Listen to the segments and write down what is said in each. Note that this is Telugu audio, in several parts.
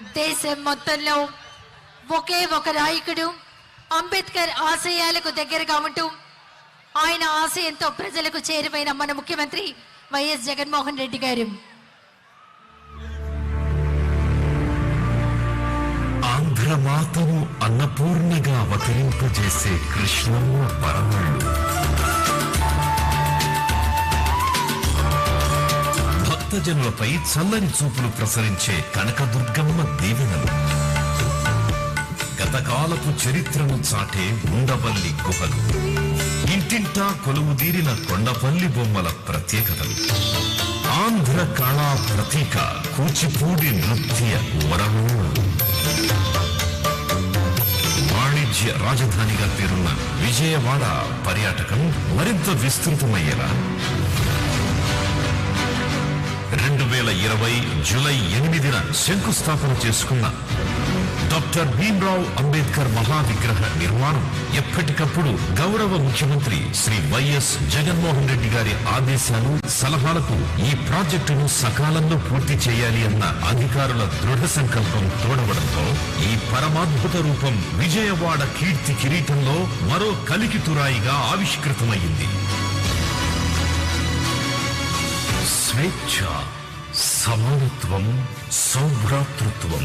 దేశం మొత్తంలో ఒకే ఒక నాయకుడు అంబేద్కర్ ఆశయాలకు దగ్గరగా ఉంటూ ఆయన ఆశయంతో ప్రజలకు చేరువైన మన ముఖ్యమంత్రి వైఎస్ జగన్మోహన్ రెడ్డి గారు. ఆంధ్రమాతను అన్నపూర్ణగా అవతరింపజేసే కృష్ణమ్మ పరమళ్ళు భక్తజనులపై చల్లని చూపులు ప్రసరించే కనకదుర్గమ్మ దీవెనలు గతకాలపు చరిత్రను చాటే ఉండవల్లి గుహలు. ఇంటింటా కొలువుదీరిన కొండపల్లి బొమ్మల ప్రత్యేకతలు. ఆంధ్ర కళా ప్రతీక కూచిపూడి నృత్య వరము. వాణిజ్య రాజధానిగా పేరున్న విజయవాడ పర్యాటకం మరింత విస్తృతమయ్యేలా ఇరవై జూలై ఎనిమిదిన శంకుస్థాపన చేసుకున్న డాక్టర్ భీమ్రావ్ అంబేద్కర్ మహావిగ్రహ నిర్మాణం ఎప్పటికప్పుడు గౌరవ ముఖ్యమంత్రి శ్రీ వైఎస్ జగన్మోహన్ రెడ్డి గారి ఆదేశాలు సలహాలకు ఈ ప్రాజెక్టును సకాలంలో పూర్తి చేయాలి అన్న అధికారుల దృఢ సంకల్పం తోడవడంతో ఈ పరమాద్భుత రూపం విజయవాడ కీర్తి కిరీటంలో మరో కలికితురాయిగా ఆవిష్కృతమైంది స్వేచ్ఛ సమానత్వం సౌభ్రాతృత్వం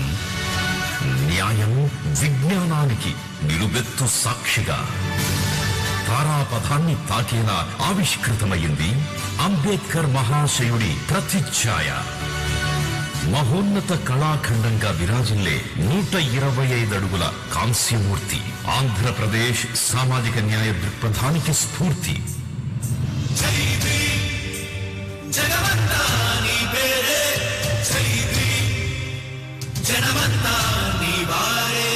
న్యాయం విజ్ఞానానికి నిలుబెత్తు సాక్షిగా తారాపథాన్ని తాకేలా ఆవిష్కృతమైంది అంబేద్కర్ మహాశయుడి ప్రతిఛాయ. మహోన్నత కళాఖండంగా విరాజిల్లే నూట ఇరవై ఐదు అడుగుల కాంస్యమూర్తి ఆంధ్రప్రదేశ్ సామాజిక న్యాయ దృక్పథానికి స్ఫూర్తి. జనమంతా నీ వారే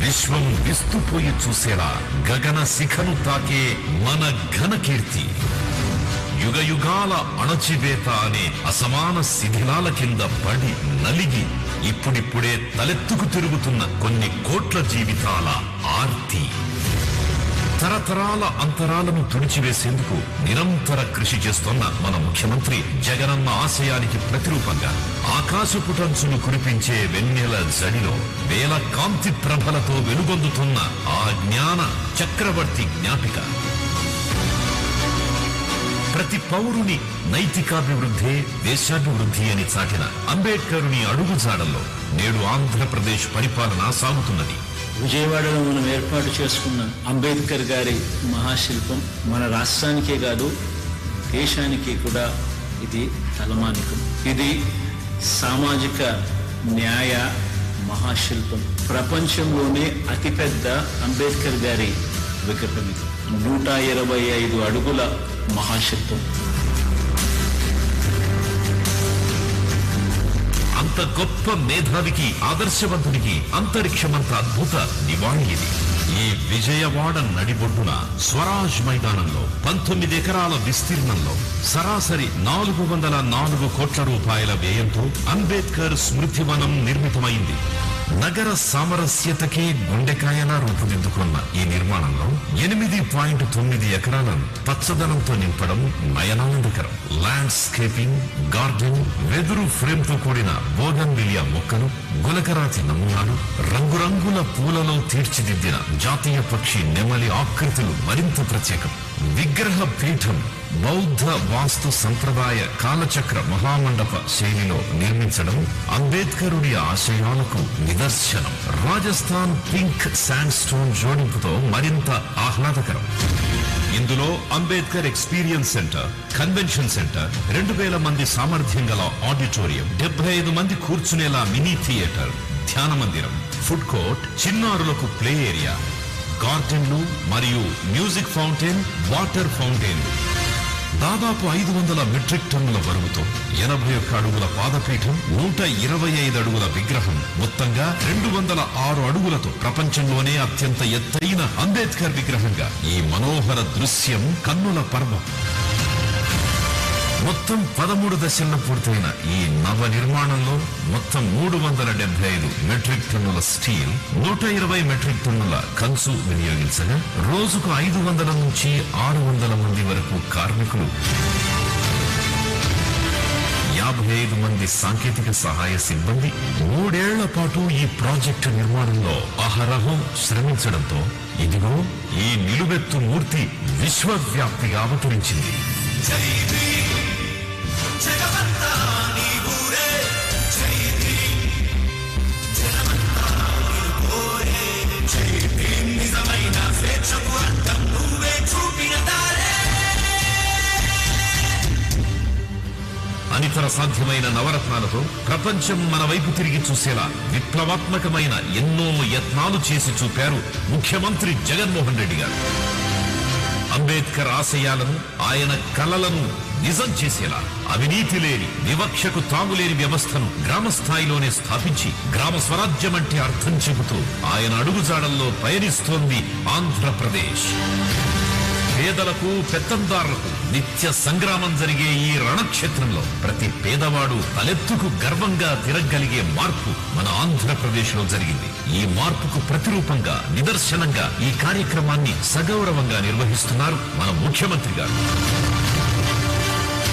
విశ్వం విస్తుపోయి చూసేలా గగన శిఖను తాకే మన ఘన కీర్తి. యుగ యుగాల అణచివేత అనే అసమాన శిథిలాల కింద పడి నలిగి ఇప్పుడిప్పుడే తలెత్తుకు తిరుగుతున్న కొన్ని కోట్ల జీవితాల ఆర్తి. తరతరాల అంతరాలను తుడిచివేసేందుకు నిరంతర కృషి చేస్తున్న మన ముఖ్యమంత్రి జగనన్న ఆశయానికి ప్రతిరూపంగా ఆకాశపుటంచును కురిపించే వెన్నెల జడిలో వేల కాంతి ప్రభలతో వెలుగొందుతున్న ఆ జ్ఞాన చక్రవర్తి జ్ఞాపిక. ప్రతి పౌరుని నైతికాభివృద్ధే దేశాభివృద్ధి అని చాటిన అంబేద్కరుని అడుగుజాడల్లో నేడు ఆంధ్రప్రదేశ్ పరిపాలన సాగుతున్నది. విజయవాడలో మనం ఏర్పాటు చేసుకున్న అంబేద్కర్ గారి మహాశిల్పం మన రాష్ట్రానికే కాదు దేశానికి కూడా ఇది తలమానికం. ఇది సామాజిక న్యాయ మహాశిల్పం. ప్రపంచంలోనే అతిపెద్ద అంబేద్కర్ గారి విగ్రహం ఇది. నూట ఇరవై ఐదు అడుగుల మహాశిల్పం. అంత గొప్ప మేధావికి ఆదర్శవంతుడికి అంతరిక్షమంత అద్భుత నివాళి ఇది ఈ విజయవాడ నడిబొడ్డున స్వరాజ్ మైదానంలో పంతొమ్మిది ఎకరాల విస్తీర్ణంలో సరాసరి నాలుగు వందల నాలుగు కోట్ల రూపాయల వ్యయంతో అంబేద్కర్ స్మృతివనం నిర్మితమైంది. నగర సామరస్యతకే గుండెకాయలా రూపుదిద్దుకున్న ఈ నిర్మాణంలో ఎనిమిది పాయింట్ తొమ్మిది ఎకరాలను పచ్చదనంతో నింపడం నయనానందకరం. ల్యాండ్స్కేపింగ్ గార్డెన్ వెదురు ఫ్రేమ్తో కూడిన బోగన్ విలియా మొక్కలు గులకరాతి నమూనాలు రంగురంగుల పూలలో తీర్చిదిద్దిన జాతీయ పక్షి నెమలి ఆకృతులు మరింత ప్రత్యేకం. విగ్రహ పీఠం బౌద్ధ వాస్తు సంప్రదాయ కాలచక్ర మహామండప శైలిలో నిర్మించడం అంబేద్కరుడి ఆశయాలకు నిదర్శనం. రాజస్థాన్ పింక్ శాండ్ స్టోన్ జోడింపుతో మరింత ఆహ్లాదకరం. ఇందులో Ambedkar experience centre convention centre రెండు వేల మంది సామర్థ్యం గల ఆడిటోరియం డెబ్బై ఐదు మంది కూర్చునేలా మినీ థియేటర్ ధ్యాన మందిరం ఫుడ్ కోర్ట్ చిన్నారులకు ప్లే ఏరియా. గార్డెన్లు మరియు మ్యూజిక్ ఫౌంటైన్ వాటర్ ఫౌంటైన్. దాదాపు ఐదు వందల మెట్రిక్ టన్నుల బరువుతో ఎనభై ఒక్క అడుగుల పాదపీఠం నూట ఇరవై ఐదు అడుగుల విగ్రహం మొత్తంగా రెండు వందల ఆరు అడుగులతో ప్రపంచంలోనే అత్యంత ఎత్తైన అంబేద్కర్ విగ్రహంగా ఈ మనోహర దృశ్యం కన్నుల పర్వం. మొత్తం పదమూడు దశల్లో పూర్తయిన ఈ నవ నిర్మాణంలో మొత్తం మూడు వందల డెబ్బై ఐదు మెట్రిక్ టన్నుల స్టీల్ నూట ఇరవై మెట్రిక్ టన్నుల కంచు వినియోగించగా రోజుకు ఐదు వందల నుంచి ఆరు వందల మంది వరకు కార్మికులు యాభై ఐదు మంది సాంకేతిక సహాయ సిబ్బంది మూడేళ్ళ పాటు ఈ ప్రాజెక్టు నిర్మాణంలో అహరహం శ్రమించడంతో ఇదిగో ఈ నిలువెత్తు మూర్తి విశ్వవ్యాప్తిగా అవతరించింది. అనితర సాధ్యమైన నవరత్నాలతో ప్రపంచం మన వైపు తిరిగి చూసేలా విప్లవాత్మకమైన ఎన్నో యత్నాలు చేసి చూపారు ముఖ్యమంత్రి జగన్మోహన్ రెడ్డి గారు. అంబేద్కర్ ఆశయాలను ఆయన కలలను నిజం చేసేలా అవినీతి లేని వివక్షకు తాగులేని వ్యవస్థను గ్రామ స్థాయిలోనే స్థాపించి గ్రామ స్వరాజ్యం అంటే అర్థం చెబుతూ ఆయన అడుగుజాడల్లో పయనిస్తోంది ఆంధ్రప్రదేశ్. పేదలకు పెత్తందారులకు నిత్య సంగ్రామం జరిగే ఈ రణక్షేత్రంలో ప్రతి పేదవాడు తలెత్తుకు గర్వంగా తిరగలిగే మార్పు మన ఆంధ్రప్రదేశ్లో జరిగింది. ఈ మార్పుకు ప్రతిరూపంగా నిదర్శనంగా ఈ కార్యక్రమాన్ని సగౌరవంగా నిర్వహిస్తున్నారు మన ముఖ్యమంత్రి గారు.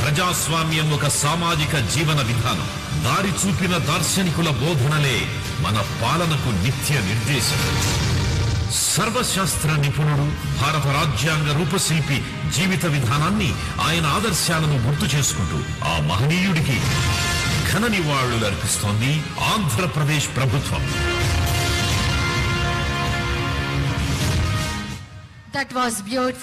ప్రజాస్వామ్యం ఒక సామాజిక జీవన విధానం. దారి చూపిన దార్శనికుల బోధనలే మన పాలనకు నిత్య నిర్దేశం. సర్వశాస్త్ర నిపుణుడు భారత రాజ్యాంగ రూపశిల్పి జీవిత విధానాన్ని ఆయన ఆదర్శాలను గుర్తు చేసుకుంటూ ఆ మహనీయుడికి ఘన నివాళులు అర్పిస్తోంది ఆంధ్రప్రదేశ్ ప్రభుత్వం. That was beautiful.